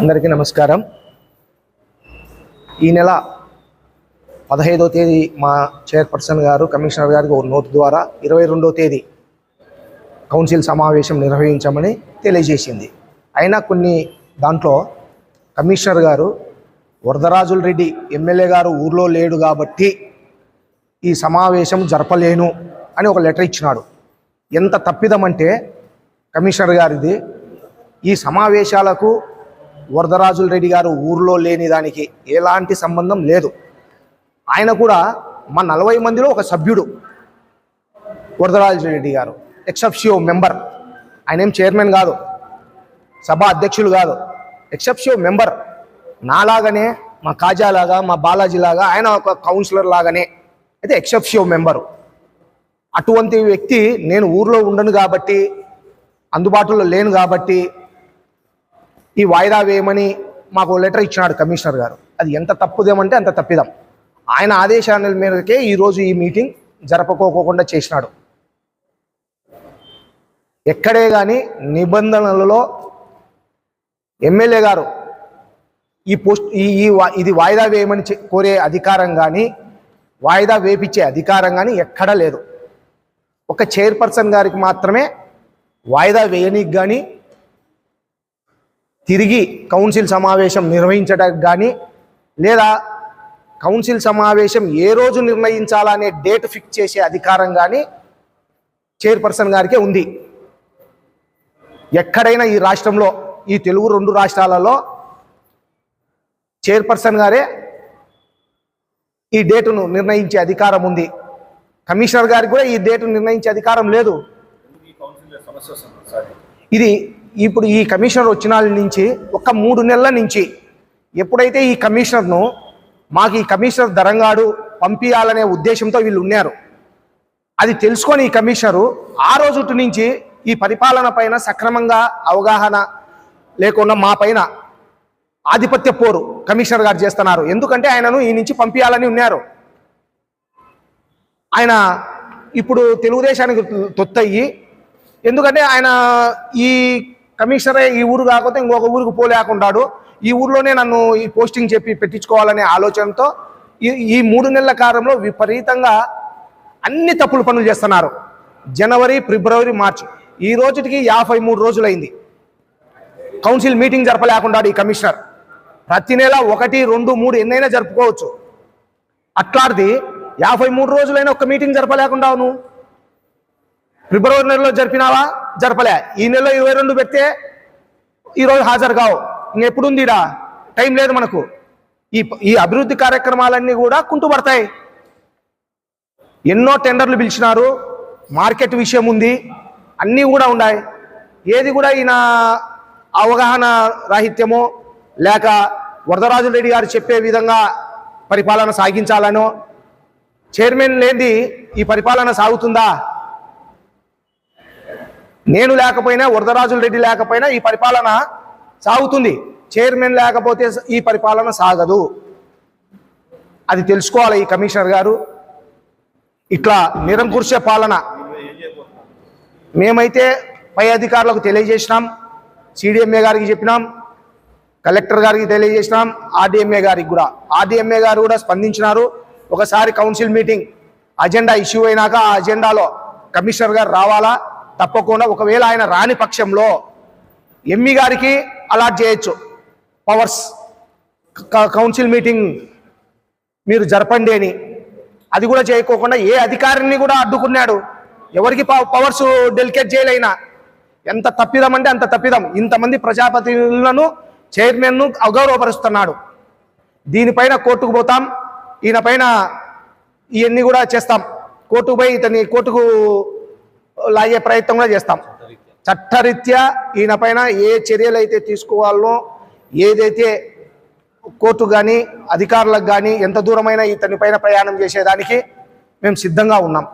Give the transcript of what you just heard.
అందరికీ నమస్కారం. ఈ నెల పదహైదో తేదీ మా చైర్పర్సన్ గారు కమిషనర్ గారికి ఒక నోటు ద్వారా ఇరవై రెండో తేదీ కౌన్సిల్ సమావేశం నిర్వహించమని తెలియజేసింది. అయినా కొన్ని దాంట్లో కమిషనర్ గారు వరదరాజుల రెడ్డి ఎమ్మెల్యే గారు ఊర్లో లేడు కాబట్టి ఈ సమావేశం జరపలేను అని ఒక లెటర్ ఇచ్చినాడు. ఎంత తప్పిదమంటే కమిషనర్ గారిది ఈ సమావేశాలకు వరదరాజుల రెడ్డి గారు ఊర్లో లేని దానికి ఎలాంటి సంబంధం లేదు. ఆయన కూడా మా నలభై మందిలో ఒక సభ్యుడు వరదరాజు రెడ్డి గారు ఎక్సెప్షియో మెంబర్ ఆయన ఏం చైర్మన్ కాదు సభ అధ్యక్షులు కాదు. ఎక్సెప్షియో మెంబర్ నాలాగానే మా కాజాలాగా మా బాలాజీ లాగా ఆయన ఒక కౌన్సిలర్ లాగానే అయితే ఎక్సెప్షియో మెంబరు అటువంటి వ్యక్తి నేను ఊర్లో ఉండను కాబట్టి అందుబాటులో లేను కాబట్టి ఈ వాయిదా వేయమని మాకు లెటర్ ఇచ్చినాడు కమిషనర్ గారు. అది ఎంత తప్పుదేమంటే అంత తప్పిదం. ఆయన ఆదేశాల మేరకే ఈరోజు ఈ మీటింగ్ జరపకోకుండా చేసినాడు. ఎక్కడే కానీ నిబంధనలలో ఎమ్మెల్యే గారు ఈ పోస్ట్ ఈ ఈ ఇది వాయిదా వేయమని కోరే అధికారం కానీ వాయిదా వేపించే అధికారం కానీ ఎక్కడా లేదు. ఒక చైర్పర్సన్ గారికి మాత్రమే వాయిదా వేయనీకి కానీ తిరిగి కౌన్సిల్ సమావేశం నిర్వహించడానికి కానీ లేదా కౌన్సిల్ సమావేశం ఏ రోజు నిర్ణయించాలనే డేట్ ఫిక్స్ చేసే అధికారం కానీ చైర్పర్సన్ గారికే ఉంది. ఎక్కడైనా ఈ రాష్ట్రంలో ఈ తెలుగు రెండు రాష్ట్రాలలో చైర్పర్సన్ గారే ఈ డేటును నిర్ణయించే అధికారం ఉంది. కమిషనర్ గారికి కూడా ఈ డేటు నిర్ణయించే అధికారం లేదు. ఇది ఇప్పుడు ఈ కమిషనర్ వచ్చిన నుంచి ఒక మూడు నెలల నుంచి ఎప్పుడైతే ఈ కమిషనర్ను మాకు ఈ కమిషనర్ దరంగాడు పంపించాలనే ఉద్దేశంతో వీళ్ళు ఉన్నారు. అది తెలుసుకొని ఈ కమిషనరు ఆ రోజు నుంచి ఈ పరిపాలన పైన సక్రమంగా అవగాహన లేకుండా మా పైన ఆధిపత్య పోరు కమిషనర్ గారు చేస్తున్నారు. ఎందుకంటే ఆయనను ఈ నుంచి పంపించాలని ఉన్నారు. ఆయన ఇప్పుడు తెలుగుదేశానికి తొత్తయ్యి. ఎందుకంటే ఆయన ఈ కమిషనరే ఈ ఊరు కాకపోతే ఇంకొక ఊరికి పోలేకుండాడు. ఈ ఊర్లోనే నన్ను ఈ పోస్టింగ్ చెప్పి పెట్టించుకోవాలనే ఆలోచనతో ఈ ఈ మూడు నెలల కాలంలో విపరీతంగా అన్ని తప్పులు పనులు చేస్తున్నారు. జనవరి ఫిబ్రవరి మార్చ్. ఈ రోజుకి యాభై మూడు రోజులైంది. కౌన్సిల్ మీటింగ్ జరపలేకుండా ఈ కమిషనర్. ప్రతి నెల ఒకటి రెండు మూడు ఎన్నైనా జరుపుకోవచ్చు. అట్లాంటిది యాభై మూడు రోజులైనా ఒక మీటింగ్ జరపలేకుండా నువ్వు ఫిబ్రవరి నెలలో జరిపినావా? జరపలే. ఈ నెలలో ఇరవై రెండు పెడితే ఈరోజు హాజరు కావు. ఇంకెప్పుడుంది ఈడ? టైం లేదు మనకు. ఈ ఈ అభివృద్ధి కార్యక్రమాలన్నీ కూడా కుంటుపడతాయి. ఎన్నో టెండర్లు పిలిచినారు. మార్కెట్ విషయం ఉంది. అన్నీ కూడా ఉన్నాయి. ఏది కూడా ఈయన అవగాహన రాహిత్యమో లేక వరదరాజు రెడ్డి గారు చెప్పే విధంగా పరిపాలన సాగించాలనో చైర్మన్ లేనిది ఈ పరిపాలన సాగుతుందా? నేను లేకపోయినా వరదరాజుల రెడ్డి లేకపోయినా ఈ పరిపాలన సాగుతుంది. చైర్మన్ లేకపోతే ఈ పరిపాలన సాగదు. అది తెలుసుకోవాలి ఈ కమిషనర్ గారు. ఇట్లా నిరంకుశ పాలన. మేమైతే పై అధికారులకు తెలియజేసినాం సిడిఎంఏ గారికి చెప్పినాం కలెక్టర్ గారికి తెలియజేసినాం ఆర్డీఎంఏ గారికి కూడా. ఆర్డీఎంఏ గారు కూడా స్పందించినారు. ఒకసారి కౌన్సిల్ మీటింగ్ అజెండా ఇష్యూ అయినాక ఆ అజెండాలో కమిషనర్ గారు రావాలా? తప్పకుండా ఒకవేళ ఆయన రాని పక్షంలో ఎంఈ గారికి అలాట్ చేయొచ్చు. పవర్స్ క- కౌన్సిల్ మీటింగ్ మీరు జరపండి అని. అది కూడా చేయకోకుండా ఏ అధికారిని కూడా అడ్డుకున్నాడు. ఎవరికి పవ- పవర్స్ డెలికేట్ చేయలేనా? ఎంత తప్పిదం అంటే అంత తప్పిదం. ఇంతమంది ప్రజాప్రతినిధులను చైర్మన్ను అగౌరవపరుస్తున్నాడు. దీనిపైన కోర్టుకు పోతాం. ఈయన పైన ఇవన్నీ కూడా చేస్తాం. కోర్టుకు పోయి ఇతని కోర్టుకు లాగే ప్రయత్నం కూడా చేస్తాం. చట్టరీత్యా ఈయన పైన ఏ చర్యలు అయితే తీసుకోవాలనో ఏదైతే కోర్టు కానీ అధికారులకు కానీ ఎంత దూరమైన ఇతని పైన ప్రయాణం చేసేదానికి మేము సిద్ధంగా ఉన్నాం.